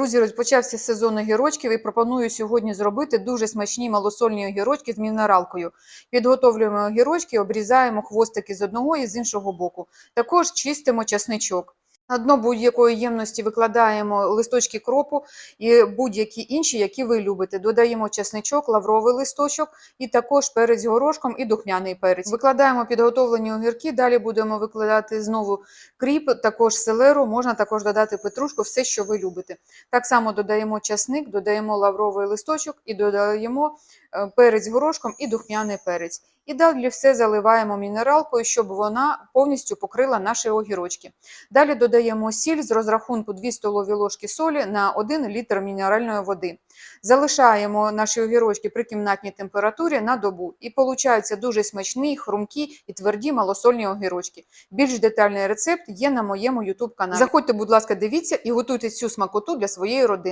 Друзі, розпочався сезон огірочків і пропоную сьогодні зробити дуже смачні малосольні огірочки з мінералкою. Підготовлюємо огірочки, обрізаємо хвостики з одного і з іншого боку. Також чистимо часничок. На дно будь-якої ємності викладаємо листочки кропу і будь-які інші, які ви любите. Додаємо часничок, лавровий листочок і також перець горошком і духмяний перець. Викладаємо підготовлені огірки, далі будемо викладати знову кріп, також селеру, можна також додати петрушку, все, що ви любите. Так само додаємо часник, додаємо лавровий листочок і додаємо перець горошком і духмяний перець. І далі все заливаємо мінералкою, щоб вона повністю покрила наші огірочки. Далі додаємо сіль з розрахунку 2 столові ложки солі на 1 літр мінеральної води. Залишаємо наші огірочки при кімнатній температурі на добу. І получаються дуже смачні, хрумкі і тверді малосольні огірочки. Більш детальний рецепт є на моєму YouTube каналі. Заходьте, будь ласка, дивіться і готуйте цю смакоту для своєї родини.